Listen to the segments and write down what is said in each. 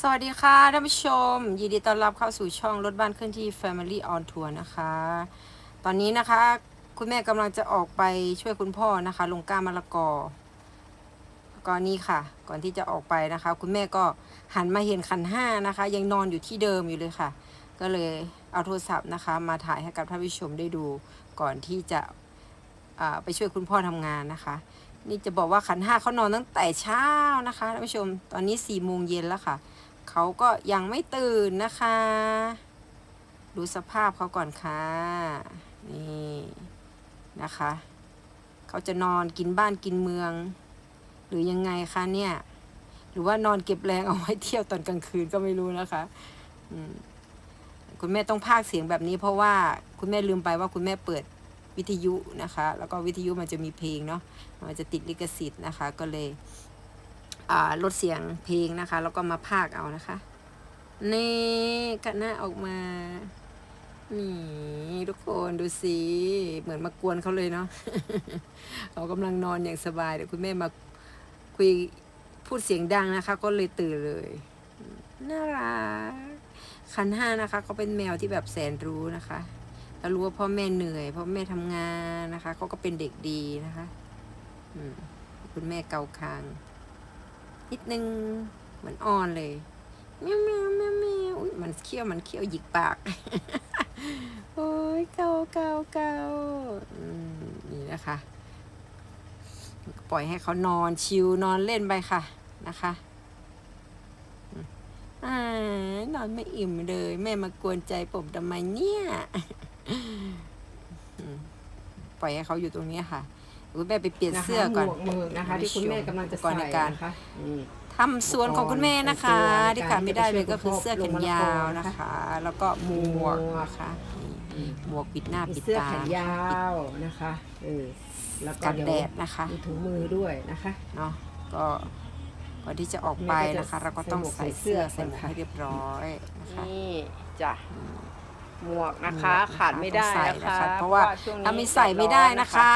สวัสดีค่ะท่านผู้ชม ยินดีต้อนรับเข้าสู่ช่องรถบ้านเคลื่อนที่ Family on Tour นะคะ ตอนนี้นะคะ คุณแม่กำลังจะออกไปช่วยคุณพ่อนะคะ ลงก้ามะละกอก็นี่ค่ะ ก่อนที่จะออกไปนะคะ คุณแม่ก็หันมาเห็นขันห้านะคะ ยังนอนอยู่ที่เดิมอยู่เลยค่ะ ก็เลยเอาโทรศัพท์นะคะ มาถ่ายให้กับท่านผู้ชมได้ดูก่อนที่จะไปช่วยคุณพ่อทำงานนะคะ นี่จะบอกว่าขันห้าเขานอนตั้งแต่เช้านะคะท่านผู้ชมตอนนี้สี่โมงเย็นแล้วค่ะ เขาก็ยังไม่ตื่นนะคะ ดูสภาพเขาก่อนค่ะ นี่นะคะ เขาจะนอนกินบ้านกินเมือง หรือยังไงคะเนี่ย หรือว่านอนเก็บแรงเอาไว้เที่ยวตอนกลางคืนก็ไม่รู้นะคะคุณแม่ต้องพากเสียงแบบนี้ เพราะว่าคุณแม่ลืมไปว่าคุณแม่เปิดวิทยุนะคะ แล้วก็วิทยุมันจะมีเพลงเนาะมันจะติดลิขสิทธิ์นะคะ ก็เลย ลดเสียงเพลงนะคะ แล้วก็มาพากเอานะคะ นี่กันหน้าออกมา นี่ทุกคนดูสิเหมือนมากวนเขาเลยเนาะเขากำลังนอนอย่างสบายเดี๋ยวคุณแม่มาคุยพูดเสียงดังนะคะ ก็เลยตื่นเลย น่ารักคันห้านะคะเขาเป็นแมวที่แบบแสนรู้นะคะแล้วรู้ว่าพ่อแม่เหนื่อยพ่อแม่ทำงานนะคะเขาก็เป็นเด็กดีนะคะ อืมคุณแม่เกาคาง นิดนึงเหมือนอ่อนเลยแมวแมวแมวแมวอุ๊ยมันเคี้ยวมันเคี้ยวหยิกปาก โอ้ยเกาเกาเกาอืมนี่นะคะ ปล่อยให้เขานอนชิวนอนเล่นไปค่ะนะคะอ่านอนไม่อิ่มเลย แม่มากวนใจผมทำไมเนี่ย ปล่อยให้เขาอยู่ตรงนี้ค่ะ แม่ไปเปลี่ยนเสื้อก่อนหมวกมือนะคะ ที่คุณแม่กำลังจะก่อนใส่ในการนะคะนี่ทำสวนของคุณแม่นะคะอุปกรณ์ที่ขาดไม่ได้เลยก็คือเสื้อแขนยาวลงมะละกอนะนะคะคะ แล้วก็หมวกหมวกนะคะนี่หมวกปิดหน้ามีปิดเสื้อตาแขนยาวนะคะเออแล้วก็กันเดี๋ยวแดดนะคะมีถุงมือด้วยนะคะเนาะก็ก่อนที่จะออกไปนะคะ เราก็ต้องใส่เสื้อใส่หมวกให้เรียบร้อยนะคะนี่จ้ะ หมวกนะคะหมวกขาดไม่ได้ต้องใส่นะนะคะคะเพราะว่าช่วงนี้ถ้าไม่ใส่ไม่ได้นะคะ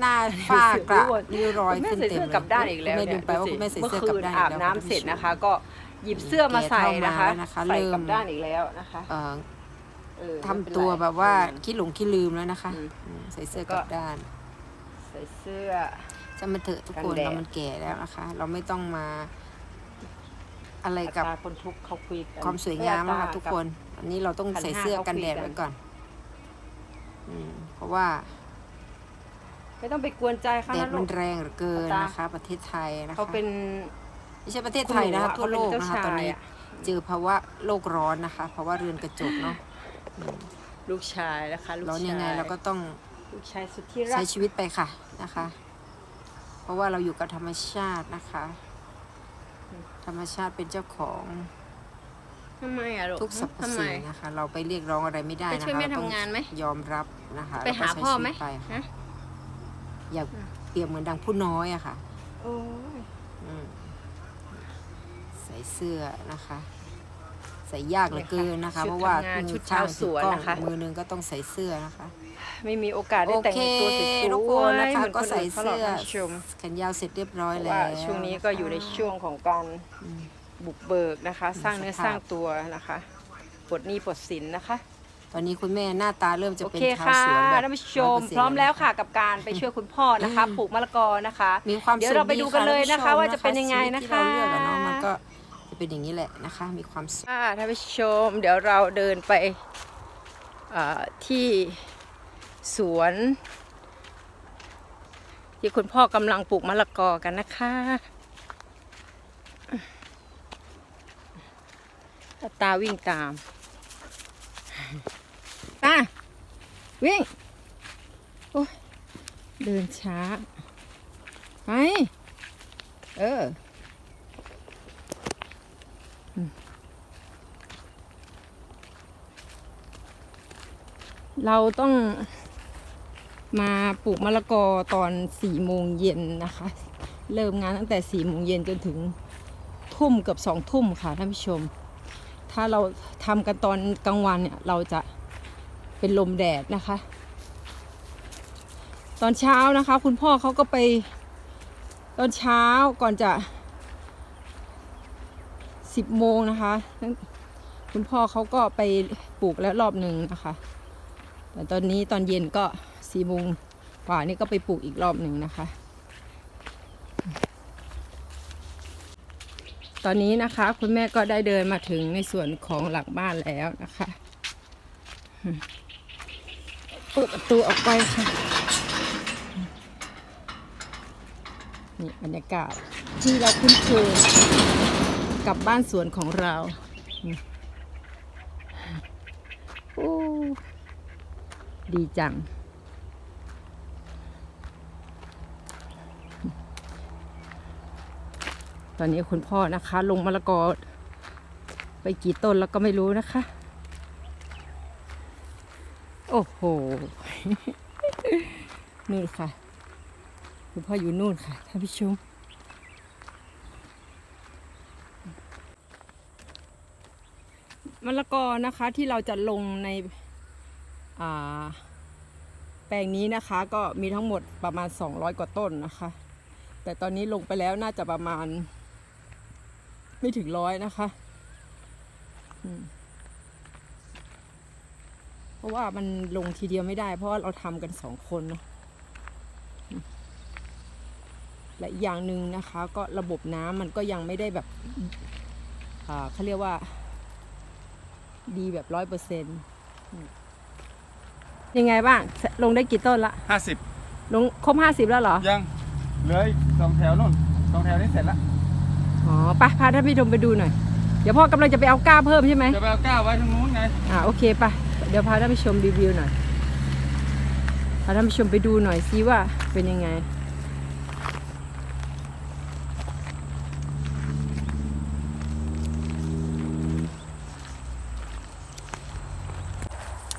หน้าฝ้ากระริ้วรอยคุณแม่ขึ้นใส่เต็มเสื้อเลยกลับด้านอีกแล้วคุณแม่ลืเนี่ยมไปว่าคุณแม่ใส่เมื่อเสื้อกลัคืบนด้านอาบแล้วน้ำเสร็จนะคะ ก็หยิบเสื้อมาใส่นะคะแกะเข้ามาแล้วนะคะใส่เริ่มกลับด้านอีกแล้วนะคะเอ่อเออทำไม่เป็นไรตัวแบบว่าอืมขี้หลงขี้ลืมแล้วนะคะอืมอืมใส่เสื้อกลับด้าน ใส่เสื้อจะมาเถอะทุกคนกันแดดเรามันแก่แล้วนะคะ เราไม่ต้องมา อะไรกับอัตราคนทุกข์เขาคุยกันความสวยงามนะคะเอ้ยทุกคน อันนี้เราต้องขันห้าใส่เสื้อกันแดดเขาคุยกันไว้ก่อนอืมเพราะว่า ไม่ต้องไปกวนใจเขาแดนะดลูมันก แรงเหลือเกินตานะคะ ประเทศไทยนะคะเขาเป็น ไม่ใช่ประเทศไทยนะคะณหทั่วโลกเขาเป็นะคะเจ้าตอนนี้ชายะเจอภาวะโลกร้อนนะคะเพราะว่าเรือนกระจกเนาะอืมลูกชายนะคะลูกร้อนชายยังไงเราก็ต้อง ลูกชายสุดที่รัใช้กชีวิตไปค่ะนะคะ เพราะว่าเราอยู่กับธรรมชาตินะคะ ธรรมชาติเป็นเจ้าของ ทำไมอะลูกทุกสรรพทำไม สิ่งนะคะ เราไปเรียกร้องอะไรไม่ได้ไปนะคะช่วยแม่เรต้อทำงานไหมยอมรับนะคะไปหาแล้วก็พ่อใช้ไหมชีวิตไปค่ะฮะอย่าเปรียบเหมือนดังผู้น้อยอะค่ะ โอ้ยอืมใส่เสื้อนะคะ ใส่ยากเหลือเกินนะคะชุดเพราะว่าทำงานมืชุอดข้างชาวสถือวนกล้องนะคะมือหนึงก็ต้องใส่เสื้อนะคะ ไม่มีโอกาสได้โอแต่งเคตัวสวยๆทุกคนนะคะ เหมือก็นใส่นนขาหรเสื้อท่านผู้ชมแขนยาวเสร็จเรียบร้อยเพราะแล้วว่าช่วงนี้ก็อยู่ในช่วงของการ อืม บุกเบิกนะคะ สร้างเนื้อสภาพสร้างตัวนะคะปลดหนี้ปลดสินนะคะ ตอนนี้คุณแม่หน้าตาเริ่มจะโอเป็นเคชาวค่ะสวนแบบท่านผู้ชม100%พร้อมแล้วค่ะกับการไปช่วยคุณพ่อนะคะปลูกมะละกอนะคะ มีความเดี๋ยวสุขเราไปดูกันเลยนะคะท่ว่าจะเป็นยังไงนะคะชีวิตที่เราเลือกอะเนาะมันก็จะเป็นอย่างนี้แหละนะคะ มีความสุขค่ะท่านผู้ชม เดี๋ยวเราเดินไปเอ่อที่สวนที่คุณพ่อกำลังปลูกมะละกอกันนะคะ ตาตาวิ่งตามตาวิ่ง โอ้ยเดินช้า ไป เออเราต้องมาปลูกมะละกอตอนสี่โมงเย็นนะคะ เริ่มงานตั้งแต่สี่โมงเย็นจนถึงทุ่มเกับสองทุ่มค่ะท่านผู้ชม ถ้าเราทำกันตอนกลางวันเนี่ยเราจะเป็นลมแดดนะคะ ตอนเช้านะคะ คุณพ่อเขาก็ไปตอนเช้าก่อนจะสิบโมงนะคะคุณพ่อเขาก็ไปปลูกแล้วรอบหนึ่งนะคะ แต่ตอนนี้ตอนเย็นก็สี่โมงกว่านี่ก็ไปปลูกอีกรอบหนึ่งนะคะ ตอนนี้นะคะ คุณแม่ก็ได้เดินมาถึงในส่วนของหลังบ้านแล้วนะคะเปิดประตูออกไปค่ะนี่บรรยากาศที่เราคุ้นเคยกับบ้านสวนของเราโอ้ดีจัง ตอนนี้คุณพ่อนะคะ ลงมะละกอไปกี่ต้นแล้วก็ไม่รู้นะคะ โอ้โหนี่นค่ะ คุณพ่ออยู่นู่นค่ะท่านผู้ชมมะละกอนะคะที่เราจะลงในแปลงนี้นะคะ ก็มีทั้งหมดประมาณ 200 กว่าต้นนะคะ แต่ตอนนี้ลงไปแล้วน่าจะประมาณ ไม่ถึงร้อยนะคะอืมเพราะว่ามันลงทีเดียวไม่ได้ เพราะว่าเราทำกันสองคนเนาะและอีกอย่างหนึ่งนะคะ ก็ระบบน้ำมันก็ยังไม่ได้แบบอ่าเขาเรียกว่า ดีแบบร้อยเปอร์เซ็นต์ยังไงบ้าง ลงได้กี่ต้นละห้าสิบลงครบห้าสิบแล้วเหรอ ยัง เหลืออีกสองแถวนู่นสองแถวนี้เสร็จละ อ๋อไปพาท่านผู้ชมไปดูหน่อย เดี๋ยวพ่อกำลังจะไปเอาก้าเพิ่มใช่ไหมจะไปเอาก้าวไว้ทางนู้นไงอ่าโอเคไปเดี๋ยวพาท่านผู้ชมรีวิวหน่อยพาท่านผู้ชมไปดูหน่อยซิว่าเป็นยังไง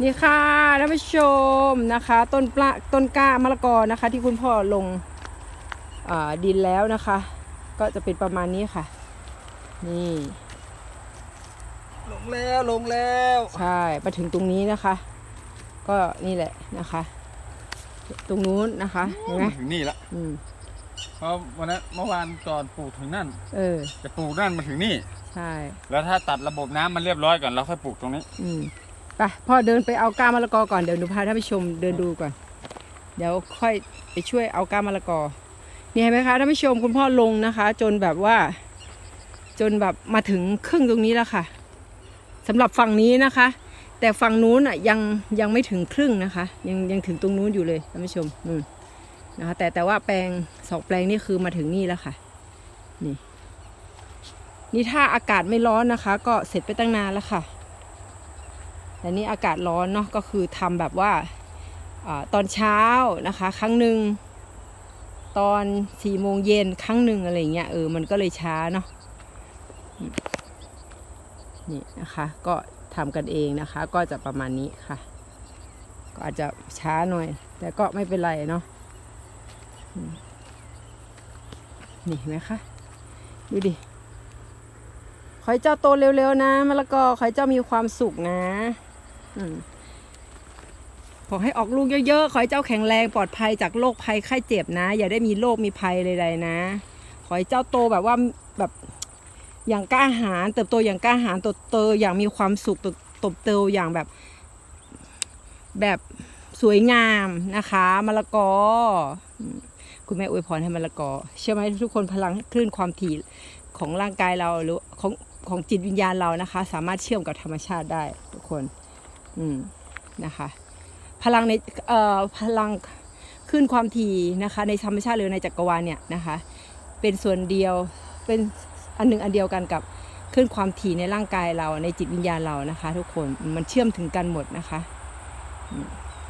นี่ค่ะท่านผู้ชมนะคะ ต้นปลาต้นกล้ามะละกอนะคะ ที่คุณพ่อลงอ่าดินแล้วนะคะ ก็จะเป็นประมาณนี้ค่ะ นี่ลงแล้วลงแล้วใช่มาถึงตรงนี้นะคะ ก็นี่แหละนะคะ ตรงนู้นนะคะเห็นไหมถึงนี่ละอืมเพราะวันนั้นเมื่อวานก่อนปลูกถึงนั่น เออ จะปลูกนั่นมาถึงนี่ใช่แล้วถ้าตัดระบบน้ำมันเรียบร้อยก่อนเราค่อยปลูกตรงนี้ อืมไปพ่อเดินไปเอาก้ามะละกอก่อนเดี๋ยวหนูพาท่านผู้ชมเดินดูก่อน เดี๋ยวค่อยไปช่วยเอาก้ามะละกอ นี่เห็นไหมคะท่านผู้ชมคุณพ่อลงนะคะ จนแบบว่า จนแบบมาถึงครึ่งตรงนี้แล้วค่ะสำหรับฝั่งนี้นะคะ แต่ฝั่งนู้นอะยังยังไม่ถึงครึ่งนะคะ ยังยังถึงตรงนู้นอยู่เลยท่านผู้ชมนู่นะคะแต่แต่ว่าแปลงสองแปลงนี่คือมาถึงนี่แล้วค่ะ นี่ นี่ถ้าอากาศไม่ร้อนนะคะ ก็เสร็จไปตั้งนานแล้วค่ะแต่นี่อากาศร้อนเนาะก็คือทำแบบว่าอาตอนเช้านะคะ ครั้งหนึ่ง ตอนสี่โมงเย็นครั้งหนึ่งอะไรเงี้ยเออมันก็เลยช้าเนาะนี่นะคะก็ทำกันเองนะคะ ก็จะประมาณนี้ค่ะ ก็อาจจะช้าหน่อย แต่ก็ไม่เป็นไรเนาะนี่เห็นไหมคะดูดิขอให้เจ้าโตเร็วๆนะมะละกอขอให้เจ้ามีความสุขนะ อืม ขอให้ออกลูกเยอะๆ ขอให้เจ้าแข็งแรงปลอดภัยจากโรคภัยไข้เจ็บนะ อย่าได้มีโรคมีภัยใดๆนะ ขอให้เจ้าโตแบบว่าแบบอย่างกล้าหาญเติบโตอย่างกล้าหาญเติบอย่างมีความสุขตบเติบอย่างแบบ แบบสวยงามนะคะมะละกอ คุณแม่อวยพรให้มะละกอเชื่อไหมทุกคนพลังคลื่นความถี่ของร่างกายเราหรือของของจิตวิญญาณเรานะคะ สามารถเชื่อมกับธรรมชาติได้ทุกคน อืมนะคะ พลังในเอ่อพลังคลื่นความถี่นะคะในธรรมชาติหรือในจักรวาลเนี่ยนะคะเป็นส่วนเดียวเป็นอันหนึ่งอันเดียวกันกับคลื่นความถี่ในร่างกายเราในจิตวิญญาณเรานะคะ ทุกคนมันเชื่อมถึงกันหมดนะคะ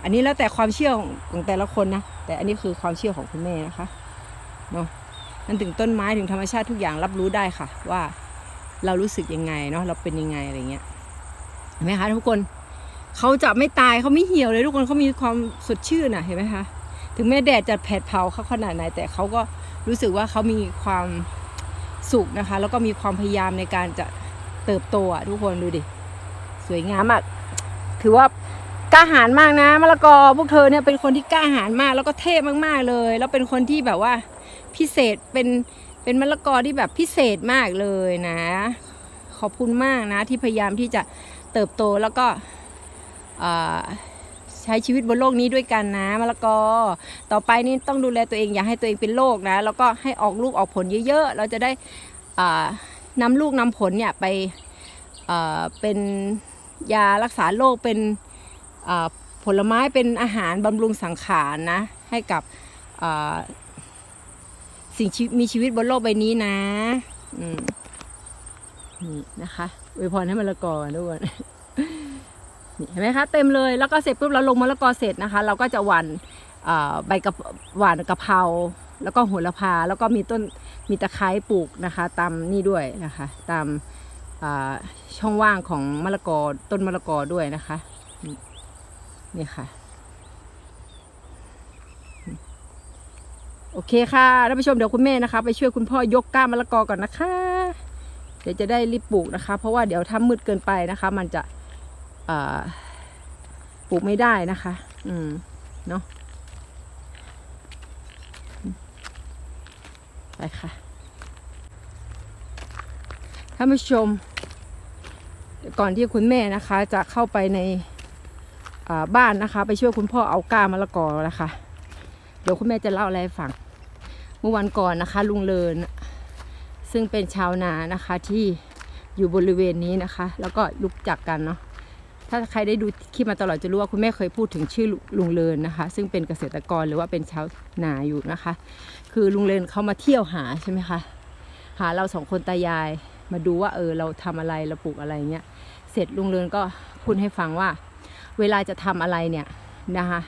อันนี้แล้วแต่ความเชื่อของของแต่ละคนนะแต่อันนี้คือความเชื่อของคุณแม่นะคะเนาะนั่นถึงต้นไม้ถึงธรรมชาติทุกอย่างรับรู้ได้ค่ะ ว่าเรารู้สึกยังไงเนาะเราเป็นยังไงอะไรเงี้ยเห็นไหมคะทุกคน เขาจะไม่ตายเขาไม่เหี่ยวเลยทุกคนเขามีความสดชื่นอะเห็นไหมคะถึงแม้แดดจะแผดเผาเขาขนาดไหนแต่เขาก็รู้สึกว่าเขามีความสุขนะคะ แล้วก็มีความพยายามในการจะเติบโตอะทุกคนดูดิสวยงามมากถือว่ากล้าหาญมากนะมะละกอพวกเธอเนี่ยเป็นคนที่กล้าหาญมาก แล้วก็เท่มากๆเลย แล้วเป็นคนที่แบบว่าพิเศษเป็นเป็นมะละกอที่แบบพิเศษมากเลยนะ ขอบคุณมากนะที่พยายามที่จะเติบโตแล้วก็ ใช้ชีวิตบนโลกนี้ด้วยกันนะมะละกอ ต่อไปนี่ต้องดูแลตัวเองอย่าให้ตัวเองเป็นโรคนะ แล้วก็ให้ออกลูกออกผลเยอะๆ เราจะได้อ่านำลูกนำผลเนี่ยไปเป็นยารักษาโรคเป็นผลไม้เป็นอาหารบำรุงสังขารนะ ให้กับสิ่งมีชีวิตบนโลกใบนี้นะนี่นะคะอวยพรให้มะละกอด้วย นี่เห็นไหมคะเต็มเลยแล้วก็เสร็จปุ๊บเราลงมะละกอเสร็จนะคะ เราก็จะหว่านใบกระหว่านกะเพราแล้วก็โหระพาแล้วก็มีต้นมีตะไคร้ปลูกนะคะตามนี่ด้วยนะคะ ตามช่องว่างของมะละกอต้นมะละกอด้วยนะคะนี่ค่ะ โอเคค่ะท่านผู้ชมเดี๋ยวคุณแม่นะคะ ไปช่วยคุณพ่อยกก้านมะละกอก่อนนะคะ เดี๋ยวจะได้รีบปลูกนะคะ เพราะว่าเดี๋ยวถ้ามืดเกินไปนะคะ มันจะ ปลูกไม่ได้นะคะ อืม เนาะไปค่ะท่านผู้ชม ก่อนที่คุณแม่นะคะ จะเข้าไปในบ้านนะคะ ไปช่วยคุณพ่อเอาก้ามะละกอนะคะ เดี๋ยวคุณแม่จะเล่าอะไรให้ฟัง เมื่อวันก่อนนะคะ ลุงเลิน ซึ่งเป็นชาวนานะคะที่อยู่บริเวณนี้นะคะ แล้วก็รู้จักกันเนาะ ถ้าใครได้ดูคลิปมาตลอดจะรู้ว่าคุณแม่เคยพูดถึงชื่อลุงเลินนะคะ ซึ่งเป็นเกษตรกรหรือว่าเป็นชาวนาอยู่นะคะ คือลุงเลินเขามาเที่ยวหาใช่ไหมคะหาเราสองคนตายายมาดูว่าเออเราทำอะไรเราปลูกอะไรเงี้ยเสร็จลุงเลินก็พูดให้ฟังว่า เวลาจะทำอะไรเนี่ยนะคะ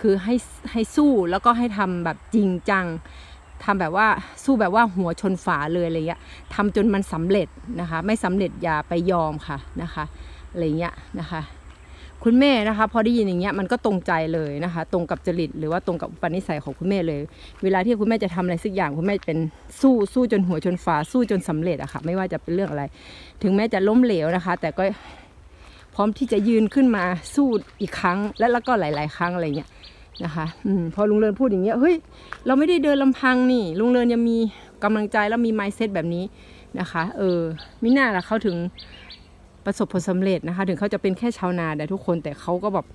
คือให้ให้สู้แล้วก็ให้ทำแบบจริงจังทำแบบว่าสู้แบบว่าหัวชนฝาเลยอะไรเงี้ยทำจนมันสำเร็จนะคะ ไม่สำเร็จอย่าไปยอมค่ะนะคะ อะไรเงี้ยนะคะ คุณแม่นะคะ พอได้ยินอย่างเงี้ยมันก็ตรงใจเลยนะคะ ตรงกับจริตหรือว่าตรงกับปนิสัยของคุณแม่เลย เวลาที่คุณแม่จะทำอะไรสักอย่างคุณแม่เป็นสู้สู้จนหัวชนฝาสู้จนสำเร็จอะค่ะ ไม่ว่าจะเป็นเรื่องอะไร ถึงแม้จะล้มเหลวนะคะ แต่ก็พร้อมที่จะยืนขึ้นมาสู้อีกครั้ง และแล้วก็หลาย ๆ ครั้งอะไรเงี้ยนะคะอืมพอลุงเรินพูดอย่างเงี้ยเฮ้ยเราไม่ได้เดินลำพังนี่ ลุงเรินยังมีกำลังใจแล้วมี mindset แบบนี้นะคะ เออมิน่าล่ะเขาถึง ประสบผลสำเร็จนะคะ ถึงเขาจะเป็นแค่ชาวนาแต่ทุกคนแต่เขาก็แบบ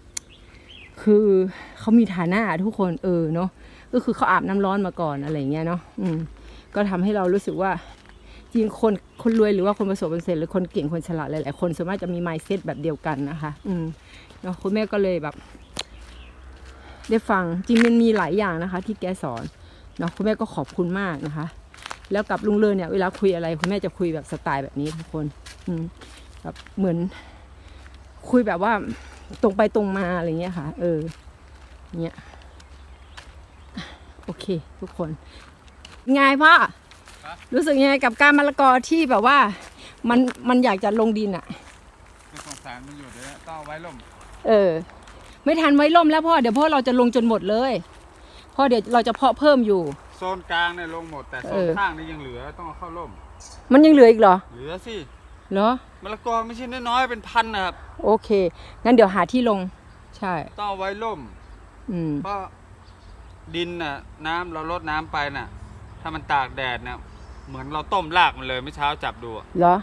คือเขามีฐานะทุกคนเออเนาะก็คือเขาอาบน้ำร้อนมาก่อนอะไรเงี้ยเนาะอืมก็ทำให้เรารู้สึกว่าจริงคนคนรวยหรือว่าคนประสบผลสำเร็จหรือคนเก่งคนฉลาดหลายๆคนส่วนมากจะมี mindset แบบเดียวกันนะคะ อืมเนาะคุณแม่ก็เลยแบบ ได้ฟังจริงมันมีหลายอย่างนะคะ ที่แกสอนเนาะคุณแม่ก็ขอบคุณมากนะคะ แล้วกับลุงเลินเนี่ยเวลาคุยอะไรคุณแม่จะคุยแบบสไตล์แบบนี้ทุกคน อืม แบบเหมือน คุยแบบว่าตรงไปตรงมาอะไรเงี้ยค่ะ เออเนี่ยโอเค ทุกคนไงพ่อรู้สึกยังไงกับการมะละกอที่แบบว่า มันมันอยากจะลงดินอะก็สงสารมันอยู่เดี๋ยวต้องเอาไว้ล่ม เออ ไม่ทันไว้ล่มแล้วพ่อเดี๋ยวพ่อเราจะลงจนหมดเลยพ่อเดี๋ยวเราจะเพาะเพิ่มอยู่โซนกลางเนี่ยลงหมดแต่โซเอนอข้างนี่ยังเหลือต้องเอาเข้าล่ม มันยังเหลืออีกเหรอ เหลือสิ เหรอมะละกอไม่ใช่น้อยๆเป็นพันนะครับ โอเค งั้นเดี๋ยวหาที่ลง ใช่ ต้องเอาไว้ล่ม อืม เพราะดินน่ะ น้ำเราลดน้ำไปน่ะ ถ้ามันตากแดดเนี่ยเหมือนเราต้มรากมันเลยเมื่อเช้าจับดูอะเหรอ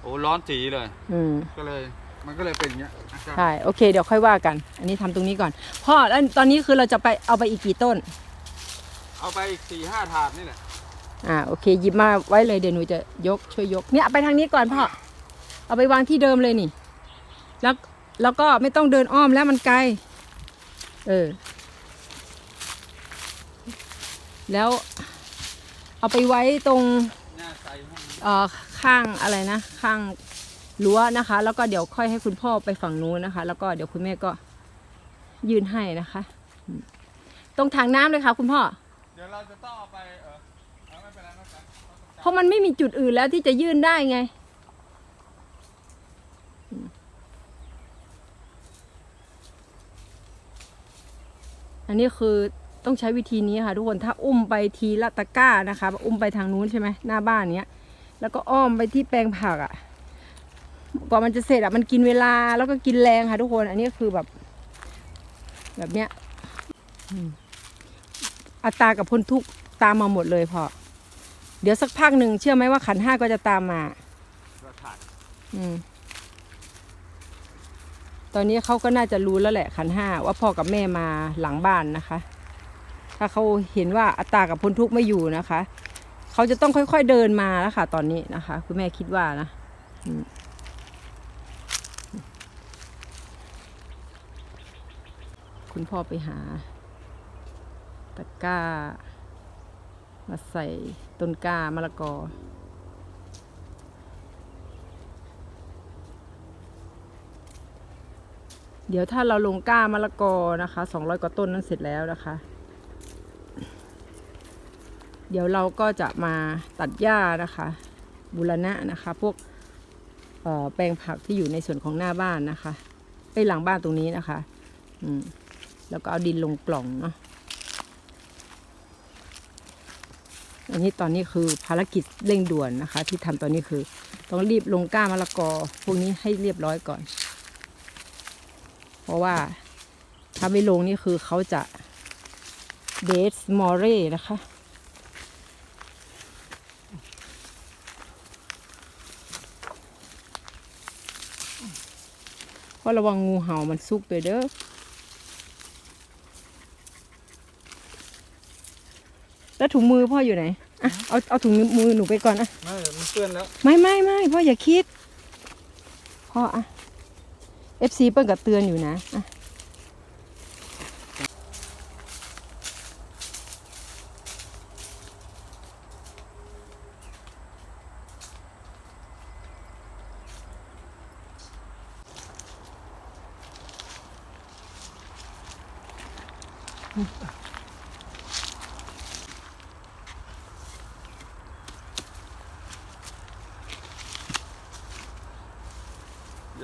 โอ้ร้อนจีเลย อืม ก็เลย มันก็เลยเป็นอย่างเงี้ยอาการใช่ โอเค เดี๋ยวค่อยว่ากัน อันนี้ทำตรงนี้ก่อน พ่อแล้วตอนนี้คือเราจะไปเอาไปอีกกี่ต้น เอาไปอีกสี่ห้าถาดนี่แหละ อ่าโอเคหยิบมาไว้เลยเดี๋ยวหนูจะยกช่วยยกเนี่ยไปทางนี้ก่อนพ่อเอาไปวางที่เดิมเลยนี่ แล้วแล้วก็ไม่ต้องเดินอ้อมแล้วมันไกล เออ แล้วเอาไปไว้ตรงเอ่อข้างอะไรนะ ข้างรั้วนะคะ แล้วก็เดี๋ยวค่อยให้คุณพ่อไปฝั่งนู้นนะคะ แล้วก็เดี๋ยวคุณแม่ก็ยื่นให้นะคะ ตรงถังน้ำเลยค่ะ คุณพ่อ เดี๋ยวเราจะต้องเอาไปเออ เพราะมันไม่มีจุดอื่นแล้วที่จะยื่นได้ไง อันนี้คือต้องใช้วิธีนี้ค่ะ ทุกคนถ้าอุ้มไปทีละตะก้านะคะ อุ้มไปทางนู้นใช่ไหมหน้าบ้านเนี้ย แล้วก็อ้อมไปที่แปลงผักอะ่ะกว่ามันจะเสร็จอะ่ะมันกินเวลาแล้วก็กินแรงค่ะ ทุกคน อันนี้คือแบบ แบบเนี้ยอัตรากับพ้นทุกตามมาหมดเลยพอ เดี๋ยวสักพักหนึ่งเชื่อไหมว่าขันห้าก็จะตามมาถขาดอืมตอนนี้เขาก็น่าจะรู้แล้วแหละขันห้าว่าพ่อกับแม่มาหลังบ้านนะคะ ถ้าเขาเห็นว่าอัตากับพ้นทุกข์ไม่อยู่นะคะ เขาจะต้องค่อยๆเดินมาแล้วค่ะ ตอนนี้นะคะ คุณแม่คิดว่านะคุณพ่อไปหาตะกร้า มาใส่ต้นกล้ามะละกอ เดี๋ยวถ้าเราลงก้ามะละกอนะคะสองร้อยกว่าต้นนั้นเสร็จแล้วนะคะ เดี๋ยวเราก็จะมาตัดหญ้านะคะบูรณะนะคะ พวกแปลงผักที่อยู่ในส่วนของหน้าบ้านนะคะไอยหลังบ้านตรงนี้นะคะ อืม แล้วก็เอาดินลงกล่องเนาะ อันนี้ตอนนี้คือภารกิจเร่งด่วนนะคะ ที่ทำตอนนี้คือต้องรีบลงกล้ามะละกอ พวกนี้ให้เรียบร้อยก่อน เพราะว่าถ้าไม่ลงนี่คือเขาจะเดสมอเร่นะคะเพราะระวังงูเห่ามันซุกตัวเด้อ แล้วถุงมือพ่ออยู่ไหนอะเอาเอาถุงมือหนูไปก่อนอะไม่มันเปื้อนแล้ว ไม่ไม่ไม่พ่ออย่าคิด พ่ออะเอฟซีเปิ้ลกับเตือนอยู่นะอะ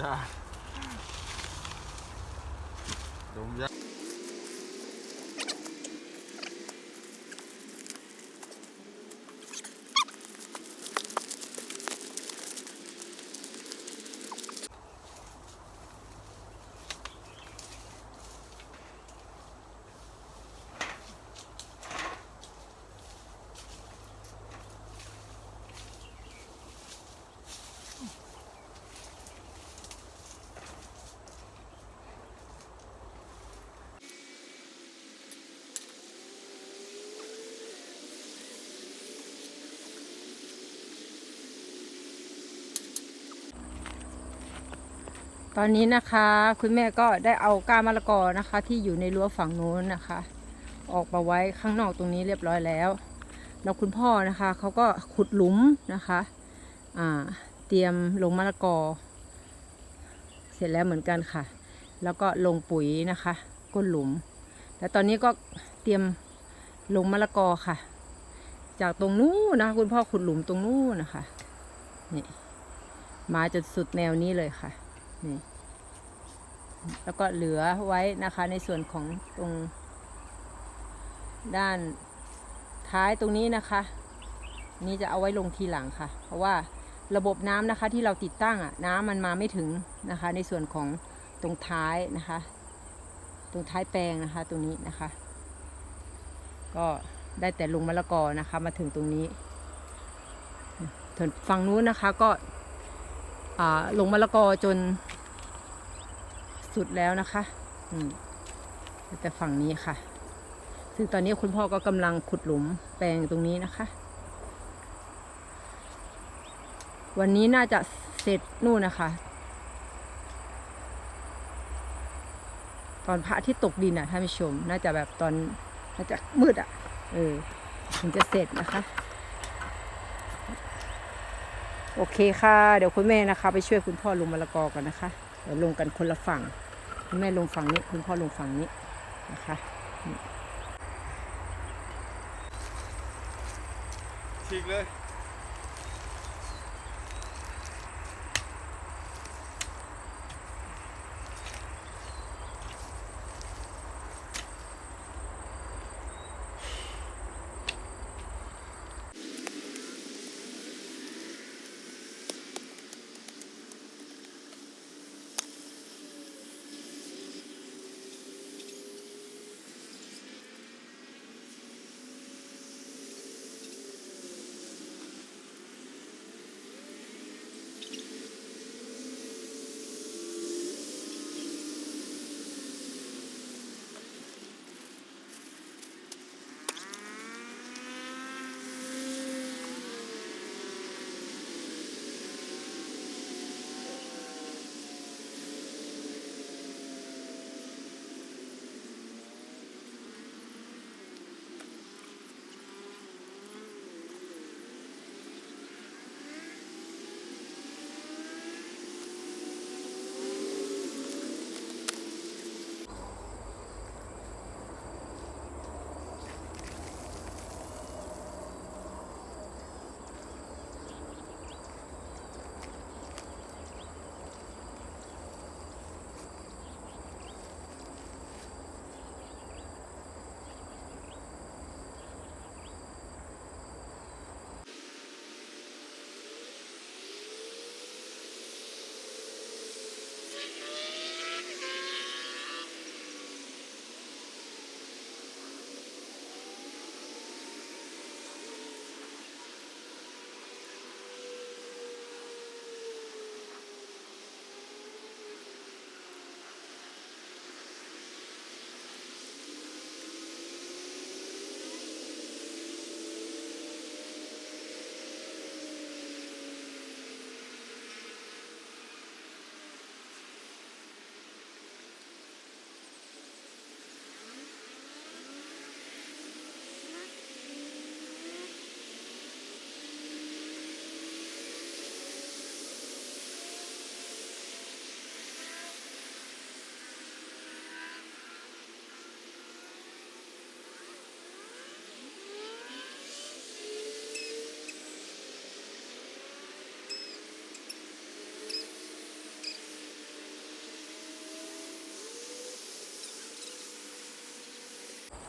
ยาดงยา ตอนนี้นะคะ คุณแม่ก็ได้เอาก้ามะละกอนะคะ ที่อยู่ในรั้วฝั่งโน้นนะคะ ออกมาไว้ข้างนอกตรงนี้เรียบร้อยแล้วแล้วคุณพ่อนะคะเขาก็ขุดหลุมนะคะเตรียมลงมะละกอ เสร็จแล้วเหมือนกันค่ะ แล้วก็ลงปุ๋ยนะคะ ก้นหลุม แล้วตอนนี้ก็เตรียมลงมะละกอค่ะ จากตรงนู้นนะคะคุณพ่อขุดหลุมตรงนู้นนะคะนี่มาจนสุดแนวนี้เลยค่ะ นี่แล้วก็เหลือไว้นะคะในส่วนของตรงด้านท้ายตรงนี้นะคะ นี่จะเอาไว้ลงทีหลังค่ะ เพราะว่าระบบน้ำนะคะที่เราติดตั้งอะน้ำมันมาไม่ถึงนะคะ ในส่วนของตรงท้ายนะคะ ตรงท้ายแปลงนะคะตรงนี้นะคะ ก็ได้แต่ลงมะละกอนะคะ มาถึงตรงนี้ถึงฝั่งนู้นนะคะก็ ลงมะละกอจนสุดแล้วนะคะอืมแต่ฝั่งนี้ค่ะ ซึ่งตอนนี้คุณพ่อก็กำลังขุดหลุมแปลงตรงนี้นะคะ วันนี้น่าจะเสร็จนู่นนะคะ ตอนพระที่ตกดินอะท่านผู้ชม น่าจะแบบตอนน่าจะมืดอะ เออถึงจะเสร็จนะคะ โอเคค่ะ เดี๋ยวคุณแม่นะคะ ไปช่วยคุณพ่อลงมะละกอกันนะคะเดี๋ยวลงกันคนละฝั่ง คุณแม่ลงฝั่งนี้ คุณพ่อลงฝั่งนี้นะคะฉีกเลย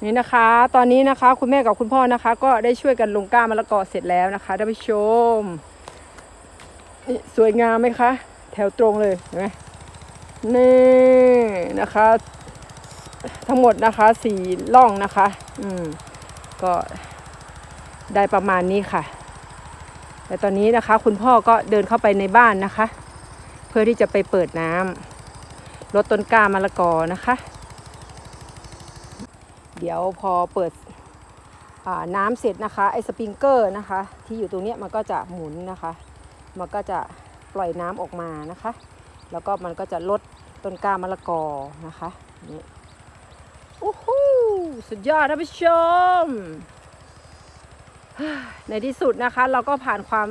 นี่นะคะ ตอนนี้นะคะ คุณแม่กับคุณพ่อนะคะ ก็ได้ช่วยกันลงก้ามะละกอเสร็จแล้วนะคะท่านผู้ชมนี่สวยงามไหมคะ แถวตรงเลยเห็นไหมนี่นะคะ ทั้งหมดนะคะสี่ล่องนะคะ อืมก็ได้ประมาณนี้ค่ะ แต่ตอนนี้นะคะ คุณพ่อก็เดินเข้าไปในบ้านนะคะ เพื่อที่จะไปเปิดน้ำลดต้นกล้ามะละกอนะคะ เดี๋ยวพอเปิดน้ำเสร็จนะคะไอ้สปริงเกอร์นะคะ ที่อยู่ตรงนี้มันก็จะหมุนนะคะ มันก็จะปล่อยน้ำออกมานะคะ แล้วก็มันก็จะลดต้นกล้ามะละกอนะคะนี่โอ้โหสุดยอดท่านผู้ชม ในที่สุดนะคะ เราก็ผ่านความ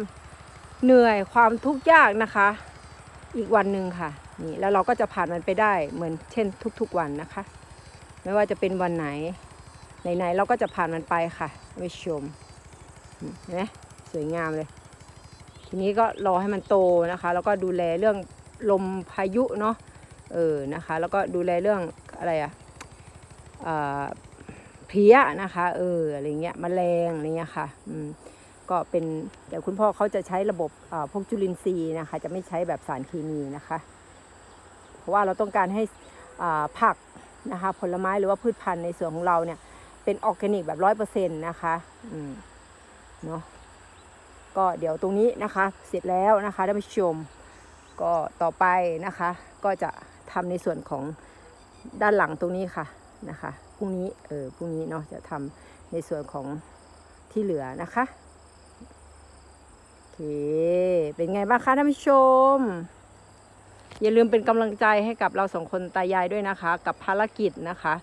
เหนื่อยความทุกข์ยากนะคะ อีกวันหนึ่งค่ะนี่แล้วเราก็จะผ่านมันไปได้เหมือนเช่นทุกๆวันนะคะ ไม่ว่าจะเป็นวันไหนไหนๆเราก็จะผ่านมันไปค่ะท่ชมนไหมสวยงามเลย ทีนี้ก็รอให้มันโตนะคะ แล้วก็ดูแลเรื่องลมพายุเนาะเออนะคะ แล้วก็ดูแลเรื่องอะไรอะอ่าเพี้ยนะคะเอออะไรเงี้ยแมลงอะไรเงี้ยค่ะอืมก็เป็นเดี๋ยวคุณพ่อเขาจะใช้ระบบอ่าพวกจุลินทรีย์นะคะ จะไม่ใช้แบบสารเคมีนะคะ เพราะว่าเราต้องการให้อาผัก นะคะ ผลไม้หรือว่าพืชพันธุ์ในสวนของเราเนี่ย เป็นออร์แกนิกแบบร้อยเปอร์เซ็นต์นะคะอืมเนาะก็เดี๋ยวตรงนี้นะคะ เสร็จแล้วนะคะท่านผู้ชม ก็ต่อไปนะคะ ก็จะทำในส่วนของด้านหลังตรงนี้ค่ะนะคะพรุ่งนี้เออพรุ่งนี้เนาะจะทำในส่วนของที่เหลือนะคะโอเคเป็นไงบ้างคะท่านผู้ชม อย่าลืมเป็นกำลังใจให้กับเราสองคนตายายด้วยนะคะ กับภารกิจนะคะ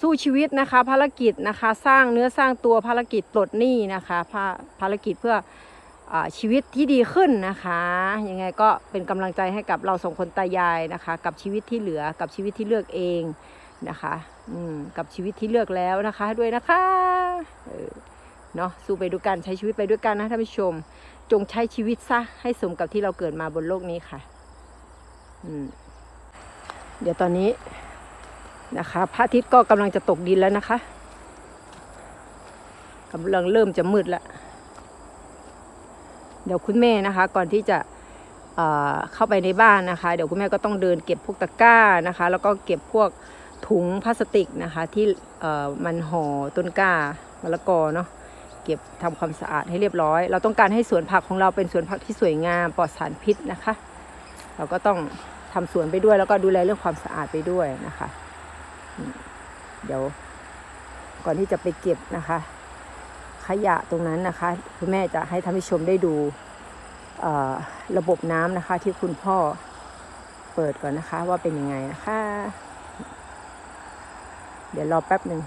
สู้ชีวิตนะคะ ภารกิจนะคะ สร้างเนื้อสร้างตัวภารกิจปลดหนี้นะคะภารกิจเพื่ออชีวิตที่ดีขึ้นนะคะยังไงก็เป็นกำลังใจให้กับเราสองคนตายายนะคะ กับชีวิตที่เหลือกับชีวิตที่เลือกเองนะคะอืมกับชีวิตที่เลือกแล้วนะคะด้วยนะคะเออเนาะสู้ไปด้วยกันใช้ชีวิตไปด้วยกันนะท่านผู้ชม จงใช้ชีวิตซะให้สมกับที่เราเกิดมาบนโลกนี้ค่ะ เดี๋ยวตอนนี้นะคะพระอาทิตย์ก็กำลังจะตกดินแล้วนะคะกำลังเริ่มจะมืดแล้ว เดี๋ยวคุณแม่นะคะ ก่อนที่จะเเข้าไปในบ้านนะคะ เดี๋ยวคุณแม่ก็ต้องเดินเก็บพวกตะกร้านะคะ แล้วก็เก็บพวกถุงพลาสติกนะคะ ที่มันห่อต้นกล้ามะละกอเนาะเก็บทำความสะอาดให้เรียบร้อย เราต้องการให้สวนผักของเราเป็นสวนผักที่สวยงามปลอดสารพิษนะคะ เราก็ต้องทำสวนไปด้วย แล้วก็ดูแลเรื่องความสะอาดไปด้วยนะคะ เดี๋ยวก่อนที่จะไปเก็บนะคะ ขยะตรงนั้นนะคะคุณแม่จะให้ท่านผู้ชมได้ดูระบบน้ำนะคะ ที่คุณพ่อเปิดก่อนนะคะ ว่าเป็นยังไงนะคะ เดี๋ยวรอแป๊บหนึ่ง